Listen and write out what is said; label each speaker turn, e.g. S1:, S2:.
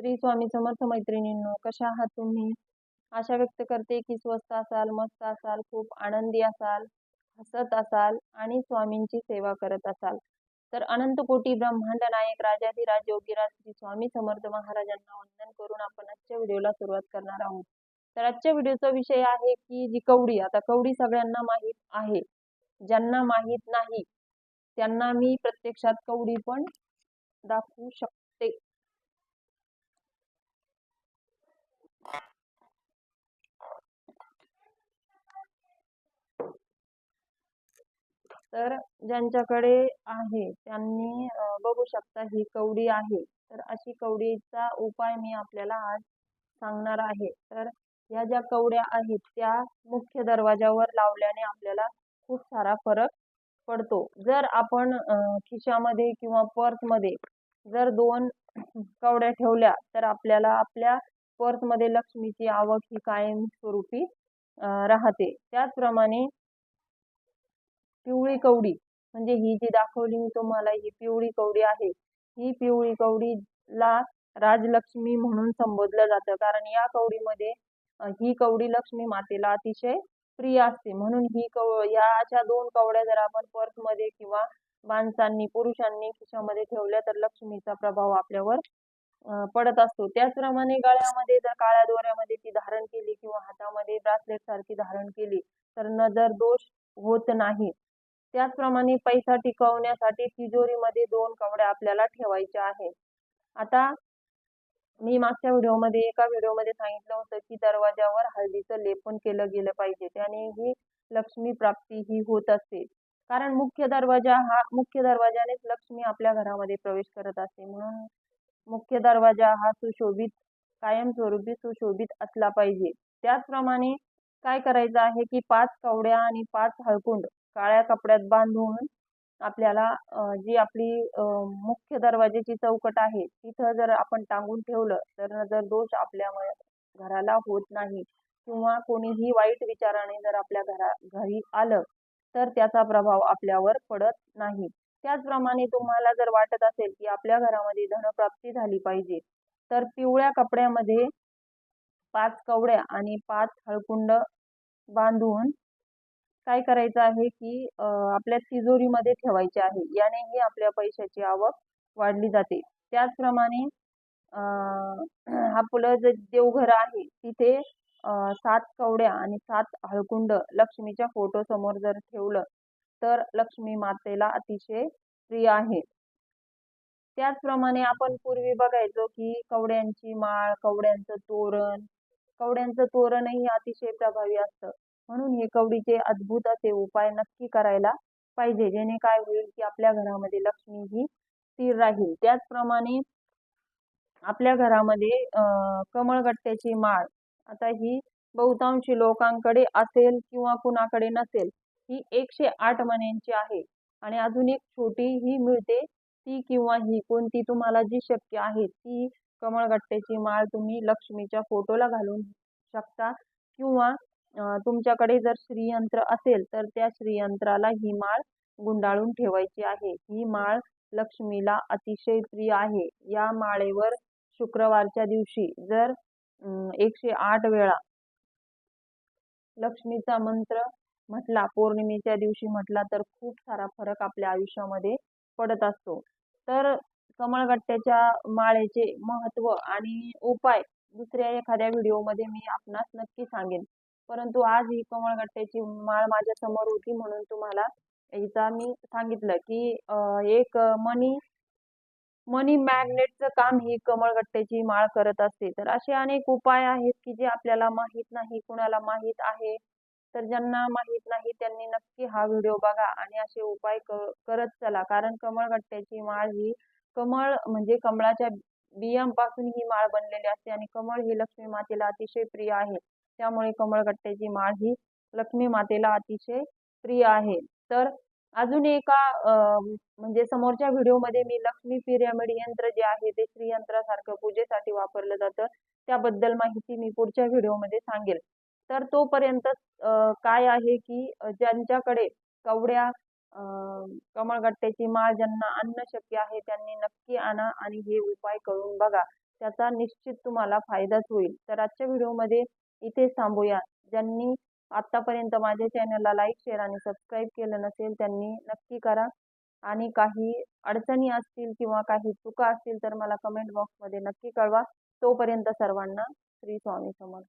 S1: श्री स्वामी समर्थ मैत्रिणींनो कशा आहात तुम्ही? आशा व्यक्त करते की स्वस्त असाल मस्त असाल खूप आनंदी असाल हसत असाल आणि स्वामींची सेवा करत असाल. तर अनंत कोटी ब्रह्मांड नायक राजाधिराज योगीराज श्री स्वामी समर्थ महाराजांना वंदन करून आपण आजच्या व्हिडिओला सुरुवात करणार आहोत. तर आजच्या व्हिडिओचा विषय आहे की जी कवडी आता कवडी सगळ्यांना माहीत आहे. ज्यांना माहीत नाही त्यांना मी प्रत्यक्षात कवडी पण दाखवू शकते. तर ज्यांच्याकडे आहे त्यांनी बघू शकता ही कवडी आहे. तर अशी कवडीचा उपाय मी आपल्याला आज सांगणार आहे. तर ह्या ज्या कवड्या आहेत त्या मुख्य दरवाजावर लावल्याने आपल्याला खूप सारा फरक पडतो. जर आपण खिशामध्ये किंवा पर्समध्ये जर दोन कवड्या ठेवल्या तर आपल्याला आपल्या पर्समध्ये लक्ष्मीची आवक ही कायमस्वरूपी राहते. त्याचप्रमाणे पिवळी कवडी. म्हणजे ही जी दाखवली मी तुम्हाला ही पिवळी कवडी आहे. ही पिवळी कवडीला राजलक्ष्मी म्हणून संबोधलं जातं. कारण या कवडीमध्ये ही कवडी लक्ष्मी मातेला अतिशय प्रिय असते. म्हणून ही कव या अशा दोन कवड्या जर आपण पर्समध्ये किंवा माणसांनी पुरुषांनी खिशामध्ये ठेवल्या तर लक्ष्मीचा प्रभाव आपल्यावर पडत असतो. त्याचप्रमाणे गळ्यामध्ये जर काळ्या दोऱ्यामध्ये ती धारण केली किंवा हातामध्ये ब्रासलेट सारखी धारण केली तर नजर दोष होत नाही. त्याचप्रमाणे पैसा टिकवण्यासाठी तिजोरीमध्ये दोन कवड्या आपल्याला ठेवायच्या आहेत. आता मी मागच्या व्हिडिओमध्ये एका व्हिडिओमध्ये सांगितलं होतं की दरवाजावर हळदीचं लेपन केलं गेलं पाहिजे त्याने ही लक्ष्मी प्राप्ती ही होत असते. कारण मुख्य दरवाजा हा मुख्य दरवाजानेच लक्ष्मी आपल्या घरामध्ये प्रवेश करत असते. म्हणून मुख्य दरवाजा हा सुशोभित कायमस्वरूपी सुशोभित असला पाहिजे. त्याचप्रमाणे काय करायचं आहे की पाच कवड्या आणि पाच हळकुंड काळ्या कपड्यात बांधून आपल्याला जी आपली मुख्य दरवाजेची चौकट आहे तिथं जर आपण टांगून ठेवलं तर जर दोष आपल्या घराला होत नाही. किंवा कोणीही वाईट विचाराने जर आपल्या घरा घरी आलं तर त्याचा प्रभाव आपल्यावर पडत नाही. त्याचप्रमाणे तुम्हाला जर वाटत असेल की आपल्या घरामध्ये धनप्राप्ती झाली पाहिजे तर पिवळ्या कपड्यामध्ये पाच कवड्या आणि पाच हळकुंड बांधून काय करायचं आहे की आपल्या तिजोरीमध्ये ठेवायचे आहे. यानेही आपल्या पैशाची आवक वाढली जाते. त्याचप्रमाणे हा फुलं जे देवघर आहे तिथे सात कवड्या आणि सात हळकुंड लक्ष्मीच्या फोटो समोर जर ठेवलं तर लक्ष्मी मातेला अतिशय प्रिय आहे. त्याचप्रमाणे आपण पूर्वी बघायचो की कवड्यांची माळ कवड्यांचं तोरण कवड्यांचं तोरणही अतिशय प्रभावी असतं. म्हणून हे कवडीचे अद्भुत असे उपाय नक्की करायला पाहिजे. जेणे काय होईल की आपल्या घरामध्ये लक्ष्मी ही स्थिर राहील. त्याचप्रमाणे आपल्या घरामध्ये कमळगट्ट्याची माळ आता ही बहुतांशी लोकांकडे असेल किंवा कुणाकडे नसेल ही एकशे आठ मण्यांची आहे आणि अजून एक छोटी ही मिळते. ती किंवा ही कोणती तुम्हाला जी शक्य आहे ती कमळगट्ट्याची माळ तुम्ही लक्ष्मीच्या फोटोला घालून शकता किंवा तुमच्याकडे जर श्रीयंत्र असेल तर त्या श्रीयंत्राला ही माळ गुंडाळून ठेवायची आहे. ही माळ लक्ष्मीला अतिशय प्रिय आहे. या माळेवर शुक्रवारच्या दिवशी जर एकशे आठ वेळा लक्ष्मीचा मंत्र म्हटला पौर्णिमेच्या दिवशी म्हटला तर खूप सारा फरक आपल्या आयुष्यामध्ये पडत असतो. तर कमळगट्ट्याच्या माळेचे महत्त्व आणि उपाय दुसऱ्या एखाद्या व्हिडिओमध्ये मी आपणास नक्की सांगेन. परंतु आज ही कमळगट्ट्याची माळ माझ्यासमोर होती म्हणून तुम्हाला हिचा मी सांगितलं की एक मनी मनी मॅग्नेटचं काम ही कमळगट्ट्याची माळ करत असते. तर असे अनेक उपाय आहेत की जे आपल्याला माहीत नाही कुणाला माहीत आहे. तर ज्यांना माहीत नाही त्यांनी नक्की हा व्हिडिओ बघा आणि असे उपाय करत चला. कारण कमळगट्ट्याची माळ ही कमळ म्हणजे कमळाच्या बियांपासून ही माळ बनलेली असते आणि कमळ ही लक्ष्मी मातेला अतिशय प्रिय आहे. त्यामुळे कमळगट्ट्याची माळ ही लक्ष्मी मातेला अतिशय प्रिय आहे. तर अजून एका म्हणजे समोरच्या व्हिडिओमध्ये मी लक्ष्मी पिरॅमिड यंत्र जे आहे ते श्रीयंत्रासारखं पूजेसाठी वापरलं जातं. त्याबद्दल माहिती मी पुढच्या व्हिडिओमध्ये सांगेल. तर तोपर्यंत काय आहे की ज्यांच्याकडे कवड्या कमळगट्ट्याची माळ ज्यांना आणणं शक्य आहे त्यांनी नक्की आणा आणि हे उपाय करून बघा. त्याचा निश्चित तुम्हाला फायदाच होईल. तर आजच्या व्हिडिओमध्ये इथेच थांबूया. ज्यांनी आत्तापर्यंत माझ्या चॅनलला लाईक शेअर आणि सबस्क्राईब केलं नसेल त्यांनी नक्की करा. आणि काही अडचणी असतील किंवा काही चुका असतील तर मला कमेंट बॉक्समध्ये नक्की कळवा. तोपर्यंत सर्वांना श्री स्वामी समर्थ.